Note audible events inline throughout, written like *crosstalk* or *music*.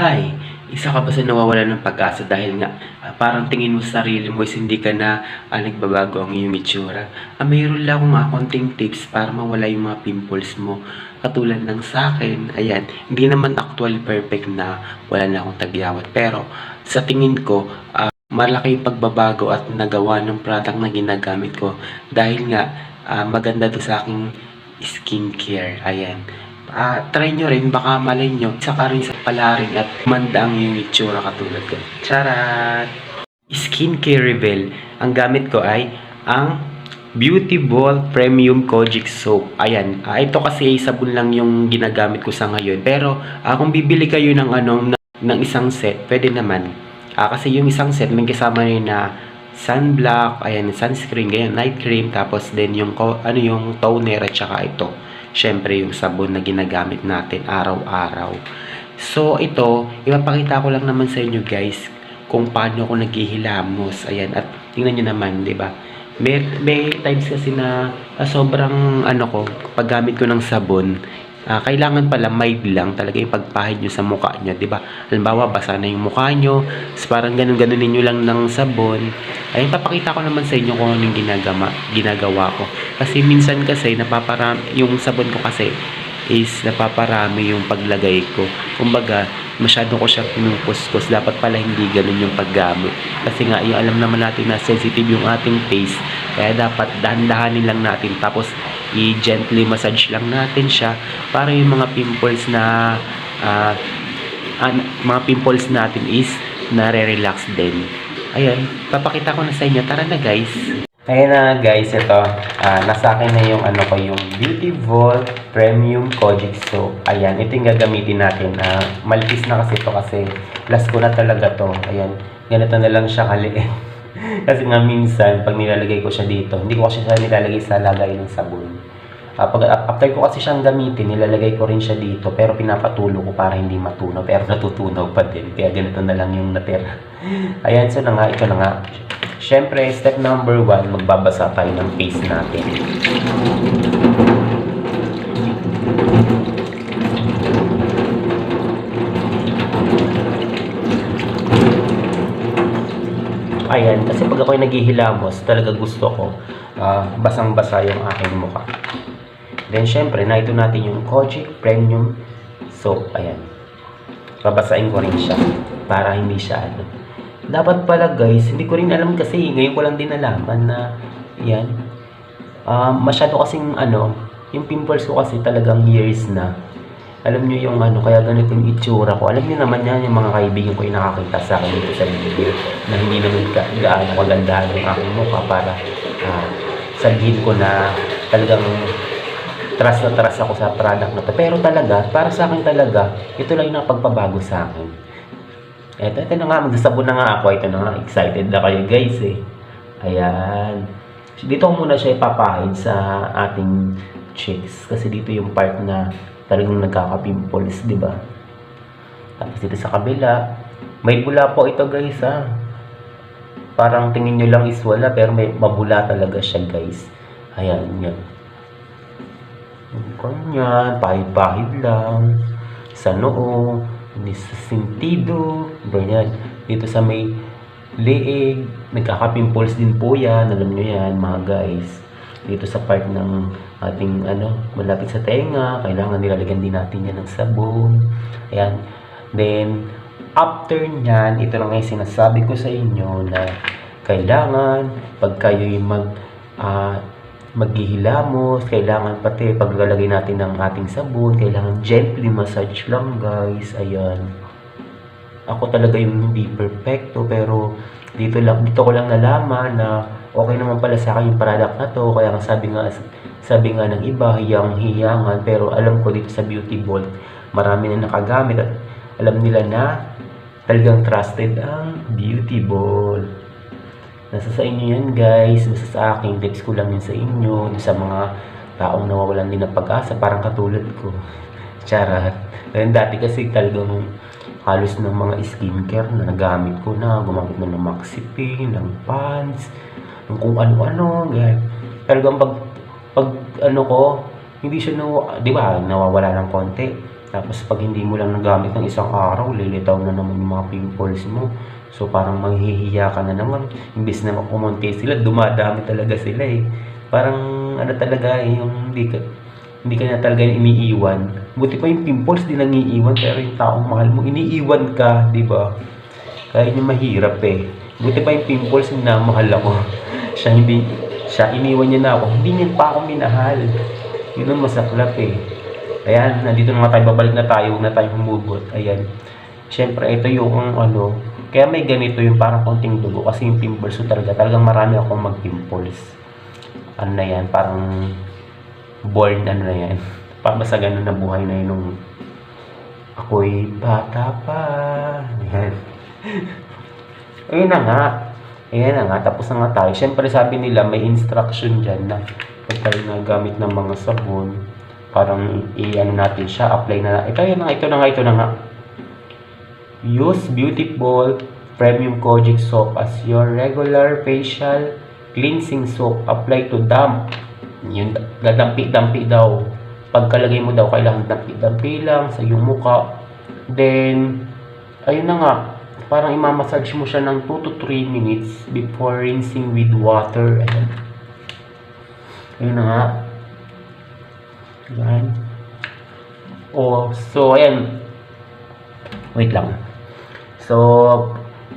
Hi, isa ka ba sa nawawala ng pag-asa dahil nga ah, parang tingin mo sa sarili mo is hindi ka na ah, nagbabago ang iyong itsura? Ah, mayroon lang akong ah, tips para mawala yung mga pimples mo. Katulad ng sa akin, ayan, hindi naman actually perfect na wala na akong tagyawat. Pero sa tingin ko, ah, malaki yung pagbabago at nagawa ng product na ginagamit ko dahil nga ah, maganda to sa aking skincare. Ayan. Ah, try nyo rin, baka malay nyo. Saka rin sa palarin at manda ang yung itsura katulad ko. Charat! Skincare Rebel. Ang gamit ko ay ang Beauty Ball Premium Kojic Soap. Ayan. Ah, ito kasi sabon lang yung ginagamit ko sa ngayon. Pero ah, kung bibili kayo ng anong ng isang set, pwede naman. Ah, kasi yung isang set may kasama rin na sunblock, ayan, sunscreen, ganyan, night cream, tapos din yung ano yung toner at saka ito. Syempre yung sabon na ginagamit natin araw-araw. So ito, ipapakita ko lang naman sa inyo guys kung paano ako naghihilamos. Ayan, at tingnan nyo naman, di ba? May, may times kasi na ah, sobrang ano ko, paggamit ko ng sabon, ah, kailangan pala mild lang talaga yung pagpahid nyo sa mukha nyo, di ba? Halimbawa, basa na yung mukha nyo, tapos parang ganun-ganun ninyo lang ng sabon. Ayun, papakita ko naman sa inyo kung anong ginagawa, ginagawa ko. Kasi minsan kasi, napaparami, yung sabon ko kasi is napaparami yung paglagay ko. Kumbaga, masyado ko siya pinukuskus. Dapat pala hindi ganun yung paggamit. Kasi nga, yung alam naman natin na sensitive yung ating face. Kaya dapat dahan-dahanin lang natin. Tapos, i-gently massage lang natin siya para yung mga pimples na ah, an- mga pimples natin is nare-relax din. Ayan, papakita ko na sa inyo. Tara na guys. Ayan na guys, ito. ah, nasa akin na yung ano ko, yung Beauty Vault Premium Kojic Soap. Ayan, ito yung gagamitin natin. Ah, malipis na kasi ito kasi last ko na talaga to. Ayan, ganito na lang siya kaliit. *laughs* *laughs* kasi nga minsan, pag nilalagay ko siya dito, hindi ko kasi siya nilalagay sa lagay ng sabon. Ah, pag after ko kasi siyang gamitin, nilalagay ko rin siya dito pero pinapatulo ko para hindi matunaw pero natutunaw pa din. Kaya ganito na lang yung natira. *laughs* Ayan, so na nga, ito na nga. Siyempre, step number one, magbabasa tayo ng face natin. Pag ako'y naghihilamos, talaga gusto ko ah, basang-basa yung aking mukha. Then, syempre, na ito natin yung Kojic Premium Soap. Ayan. Babasain ko rin siya para hindi siya ano. Dapat pala guys, hindi ko rin alam kasi ngayon ko lang din nalaman na yan. Ah, masyado kasing ano, yung pimples ko kasi talagang years na. Alam nyo yung ano, kaya ganito yung itsura ko. Alam nyo naman yan, yung mga kaibigan ko yung nakakita sa akin dito sa video na hindi naman ka, gaano kagandahan yung aking mukha para ah, sabihin ko na talagang trust na trust ako sa product na to. Pero talaga, para sa akin talaga, ito lang yung napagpabago sa akin. Eto, ito na nga, magsasabon na nga ako. Ito na nga, excited na kayo guys eh. Ayan. Dito muna siya ipapahid sa ating cheeks. Kasi dito yung part na talagang nagkaka-pimples, di ba? Tapos dito sa kabila, may bula po ito guys ha. Parang tingin nyo lang is wala, pero may mabula talaga siya guys. Ayan, yan. Ganyan, pahid-pahid lang. Sa noo, sa sentido, ganyan. Dito sa may leeg, nagkaka-pimples din po yan. Alam nyo yan, mga guys. Dito sa part ng ating ano, malapit sa tenga, kailangan nilalagyan din natin yan ng sabon. Ayan. Then, after nyan, ito lang yung sinasabi ko sa inyo na kailangan, pag kayo'y mag, ah, maghihilamos, kailangan pati paglalagay natin ng ating sabon, kailangan gently massage lang guys, ayan. Ako talaga yung hindi perfecto pero dito lang dito ko lang nalaman na okay naman pala sa akin yung product na to. Kaya nga sabi nga sabi nga ng iba hiyang hiyangan. Pero alam ko dito sa Beauty Vault marami na nakagamit at alam nila na talagang trusted ang Beauty Vault. Nasa sa inyo yan guys, nasa sa akin, tips ko lang yun sa inyo, sa mga taong nawawalan din ng pag-asa, parang katulad ko. *laughs* Charat. Ngayon dati kasi talagang halos ng mga skincare na nagamit ko na, gumamit na ng Maxipin, ng Pants, ng kung ano-ano, ganyan. Talagang pag, pag ano ko, hindi siya, no, di ba, nawawala ng konti. Tapos pag hindi mo lang nagamit ng isang araw, lilitaw na naman yung mga pimples mo. So parang manghihiya ka na naman. Imbis na kumonti sila, dumadami talaga sila eh. Parang ano talaga eh, yung hindi ka, hindi ka na talaga iniiwan. Buti pa yung pimples di nangiiwan pero yung taong mahal mo iniiwan ka, di ba? Kaya yun yung mahirap eh. Buti pa yung pimples na mahal ako. *laughs* siya hindi, siya iniwan niya na ako. Hindi niya pa ako minahal. Yun ang masaklap eh. Ayan, nandito na tayo, babalik na tayo, na tayo humubot. Ayan. Siyempre, ito yung ano, kaya may ganito yung parang konting dugo kasi yung pimples ko talaga, talagang marami akong mag-pimples. Ano na yan, parang born ano na yan. *laughs* Parang basta ganun na buhay na yun nung ako'y bata pa. *laughs* Ayan. Ayun na nga. Ayan na nga, tapos na nga tayo. Siyempre sabi nila may instruction dyan na pag tayo nagamit ng mga sabon, parang i-ano natin siya, apply na Ito yun na nga, ito na nga, ito na nga. Use Beautiful Premium Kojic Soap as your regular facial cleansing soap. Apply to damp. Yun, dadampi-dampi daw. Pagkalagay mo daw, kailangan dampi-dampi lang sa iyong muka. Then, ayun na nga, parang imamassage mo siya ng 2 to 3 minutes before rinsing with water. Ayan. Ayun na nga. Ayan. Oh, so ayan. Wait lang. So,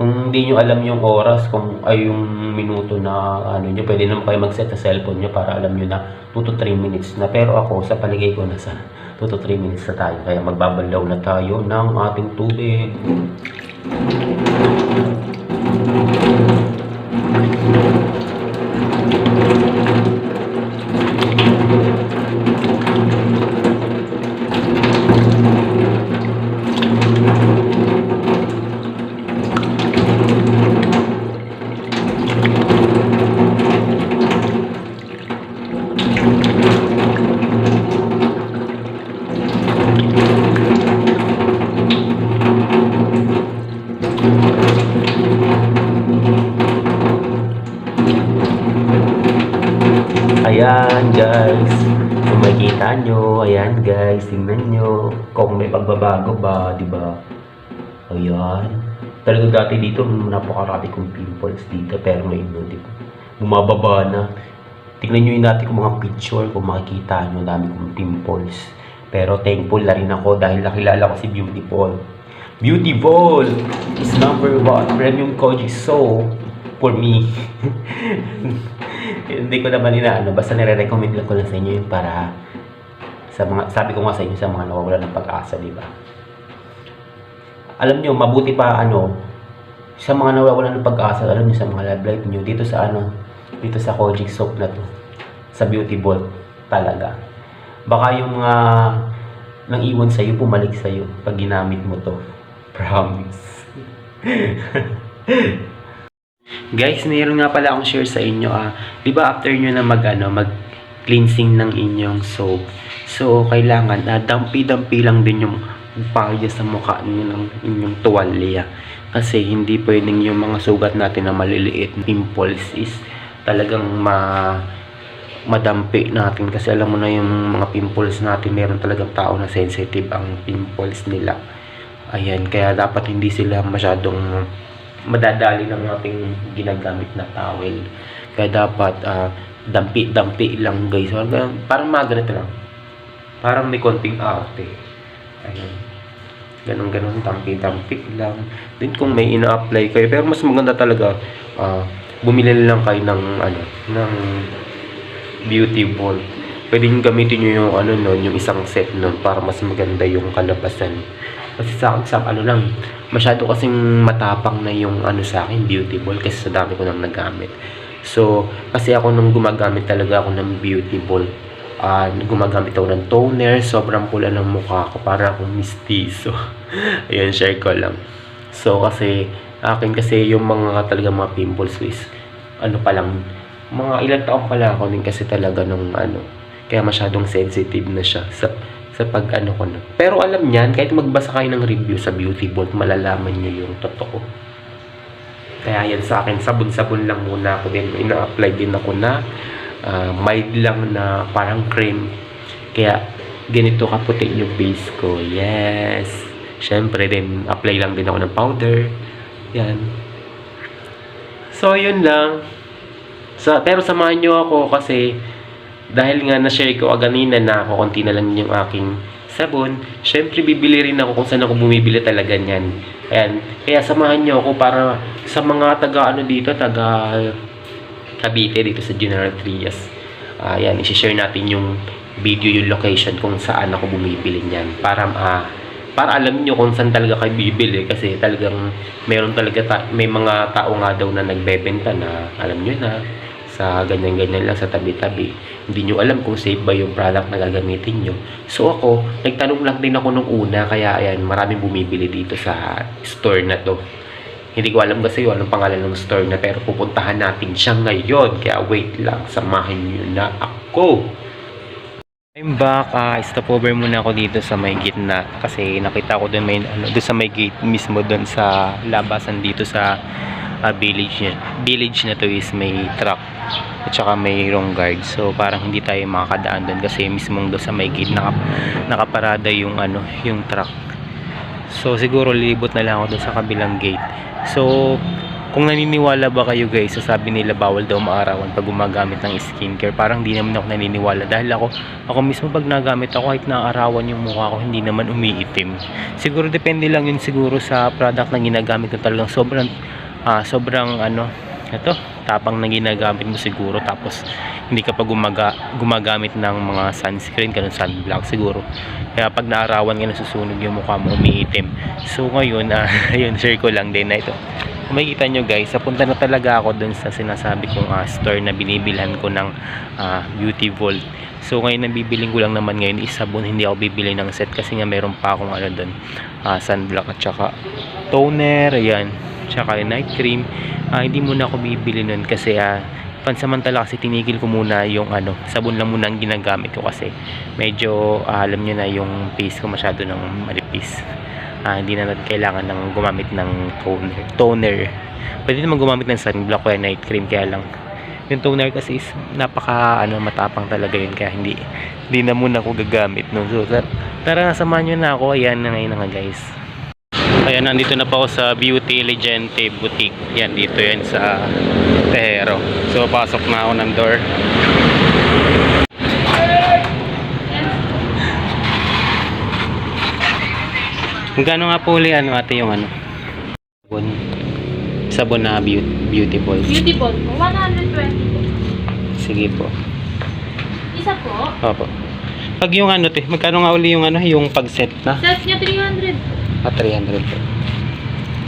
kung hindi nyo alam yung oras, kung ay yung minuto na ano nyo, pwede naman kayo mag-set sa cellphone nyo para alam nyo na 2 to 3 minutes na. Pero ako, sa paligay ko, nasa 2 to 3 minutes na tayo. Kaya magbabalaw na tayo ng ating tubig. Ayan guys, kung makikita nyo, ayan guys, tingnan nyo kung may pagbabago ba, di ba? Ayan. Talaga dati dito, napakarami kong pimples dito, pero ngayon no, di ba? Bumababa na. Tingnan nyo yung dati kong mga picture, kung makikita nyo, dami kong pimples. Pero thankful na rin ako dahil nakilala ko si Beautiful. Beautiful is number one premium Koji So for me. *laughs* Hindi ko naman inaano, basta nire-recommend lang ko lang sa inyo yun para sa mga, sabi ko nga sa inyo, sa mga nawawala ng pag-asa, di ba? Alam nyo, mabuti pa ano, sa mga nawawala ng pag-asa, alam nyo, sa mga love life nyo, dito sa ano, dito sa Kojic soap na to, sa Beauty Ball, talaga. Baka yung mga nang iwan sa'yo, pumalik sa'yo pag ginamit mo to. *laughs* Promise. *laughs* Guys, mayroon nga pala akong share sa inyo ah. 'Di ba after nyo na mag ano, mag cleansing ng inyong soap. So, kailangan ah, dampi-dampi lang din yung paya sa mukha niyo ng inyong tuwalya. Kasi hindi pwedeng yung mga sugat natin na maliliit, pimples is talagang ma madampi natin kasi alam mo na yung mga pimples natin meron talagang tao na sensitive ang pimples nila ayan kaya dapat hindi sila masyadong madadali ng ating ginagamit na towel. Kaya dapat ah, dampi-dampi lang guys. Parang, parang mga ganito lang. Parang may konting arte. Ayun. Ganon-ganon, dampi-dampi lang. Then kung may ina-apply kayo, pero mas maganda talaga, ah, bumili lang kayo ng, ano, ng beauty ball. Pwede gamitin nyo yung, ano, nun, yung isang set nun para mas maganda yung kalabasan. Kasi sa akin, sa ano lang, masyado kasing matapang na yung ano sa akin, beauty ball kasi sa dami ko nang nagamit. So, kasi ako nung gumagamit talaga ako ng beauty ball, ah gumagamit ako ng toner, sobrang pula ng mukha ko, para akong mistiso. *laughs* Ayan, share ko lang. So, kasi, akin kasi yung mga talaga mga pimples is, ano pa lang, mga ilang taon pa lang ako din kasi talaga nung ano, kaya masyadong sensitive na siya sa sa pag ano ko na. Pero alam niyan, kahit magbasa kayo ng review sa Beauty Vault, malalaman niyo yung totoo. Kaya yan sa akin, sabon-sabon lang muna ako din. Ina-apply din ako na ah, mild lang na parang cream. Kaya ganito kaputi yung face ko. Yes. Siyempre din, apply lang din ako ng powder. Yan. So, yun lang. Sa, pero samahan nyo ako kasi dahil nga na-share ko kanina na ako konti na lang yung aking sabon, syempre bibili rin ako kung saan ako bumibili talaga niyan. Ayan. Kaya samahan nyo ako para sa mga taga ano dito, taga Cavite dito sa General Trias. Ayan, i-share natin yung video, yung location kung saan ako bumibili niyan. Para ah, para alam niyo kung saan talaga kayo bibili kasi talagang meron talaga ta- may mga tao nga daw na nagbebenta na alam niyo na sa ganyan-ganyan lang sa tabi-tabi. Hindi nyo alam kung safe ba yung product na gagamitin nyo. So ako, nagtanong lang din ako nung una kaya ayan, maraming bumibili dito sa store na to. Hindi ko alam kasi yung anong pangalan ng store na pero pupuntahan natin siya ngayon. Kaya wait lang, samahin nyo na ako. I'm back. Ah, stop over muna ako dito sa may gitna kasi nakita ko doon may ano, doon sa may gate mismo doon sa labasan dito sa ah, village niya. Village na to is may truck at saka mayroong guard. So parang hindi tayo makakadaan doon kasi mismong doon sa may gate naka, nakaparada yung ano, yung truck. So siguro lilibot na lang ako doon sa kabilang gate. So kung naniniwala ba kayo guys, sasabi nila bawal daw maarawan pag gumagamit ng skincare. Parang hindi naman ako naniniwala dahil ako ako mismo pag nagamit ako kahit naarawan yung mukha ko hindi naman umiitim. Siguro depende lang yun siguro sa product na ginagamit ko talagang sobrang ah, sobrang ano ito tapang na ginagamit mo siguro tapos hindi ka pa gumaga, gumagamit ng mga sunscreen ganun sunblock siguro. Kaya pag naarawan ka nasusunog yung mukha mo umiitim. So ngayon ah, *laughs* ayun share ko lang din na ito. Kung makikita nyo guys, napunta na talaga ako dun sa sinasabi kong ah, store na binibilhan ko ng ah, Beauty Vault. So ngayon nabibiling ko lang naman ngayon is sabon, hindi ako bibili ng set kasi nga meron pa akong ano dun, ah, sunblock at saka toner, ayan, tsaka night cream. Ah, hindi muna ako bibili nun kasi ah, pansamantala kasi tinigil ko muna yung ano, sabon lang muna ang ginagamit ko kasi medyo ah, alam nyo na yung face ko masyado ng malipis ah, hindi na natin kailangan ng gumamit ng toner. toner. Pwede naman gumamit ng sunblock o night cream kaya lang yung toner kasi is napaka ano matapang talaga yun kaya hindi hindi na muna ako gagamit no. So tar- tara na samahan nyo na ako. Ayan na ngayon na nga guys. Ayan, nandito na pa ako sa Beauty Legente Boutique. Yan, dito yan sa Tejero. So, pasok na ako ng door. Magkano nga po uli ano ate yung ano? Sabon. Sabon na beauty, beautiful. Beauty ball po, 120 po. Sige po. Isa po. Opo. Pag yung ano te, magkano nga uli yung ano, yung pag-set na? Set niya 300. Ah, 300 po.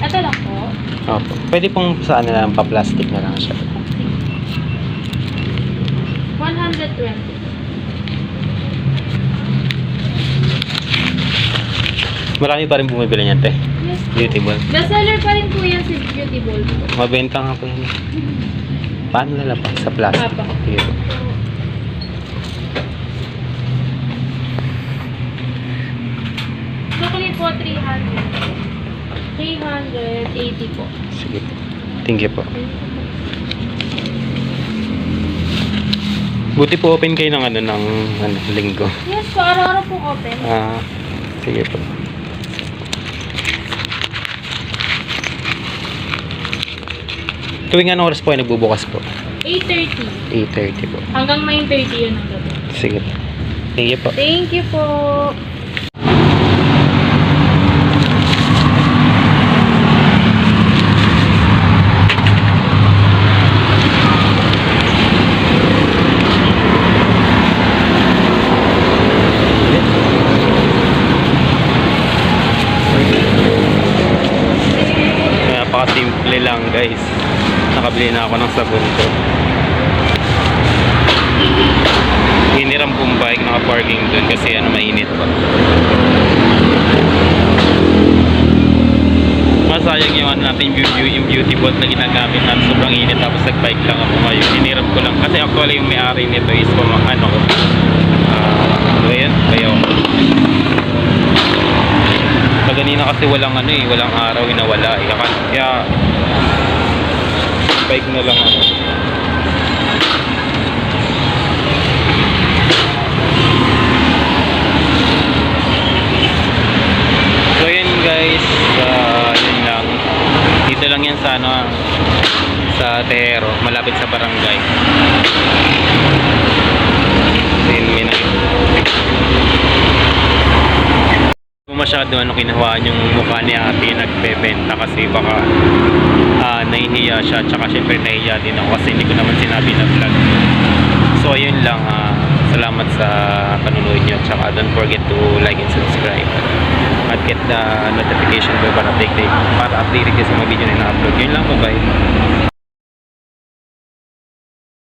Ito lang po. Opo. Pwede pong sa ano lang, pa-plastic na lang siya. 120. Marami pa rin bumibili niyan te. Yes. Beautiful. Bestseller pa rin po yan si Beauty Ball po. Mabenta nga po yan. Paano po? Sa plastic. Apa. Sige po. Chocolate po, 300. 380 po. Sige po. Thank you po. Buti po open kayo ng ano, ng ano, linggo. Yes po, araw-araw po open. Ah, sige po. Tuwing anong oras po ay nagbubukas po? 8.30. 8.30 po. Hanggang 9.30 yun ang gabi. Sige po. Thank you po. Thank you po. Kaya napaka-simple lang guys. Nakabili na ako ng sabon ko. Hiniram kong bike, naka-parking dun kasi ano, mainit pa. Masayang yung ano natin yung beauty, bot na ginagamit natin sobrang init tapos nag-bike lang ako ngayon. Hiniram ko lang kasi actually yung may-ari nito is ano ko. kasi walang ano eh, walang araw inawala eh. eh. Kaya bike na lang ako. So yun guys, uh, yun lang. Dito lang yan sa ano, sa Tero, malapit sa barangay. Masyado ano kinuhaan yung mukha ni ate nagbebenta kasi baka ah, nahihiya siya. Tsaka syempre nahihiya din ako kasi hindi ko naman sinabi na vlog. So ayun lang ah, salamat sa panonood nyo tsaka don't forget to like and subscribe. At get the notification bell para update para update kayo sa mga video na ina-upload. Yun lang bye bye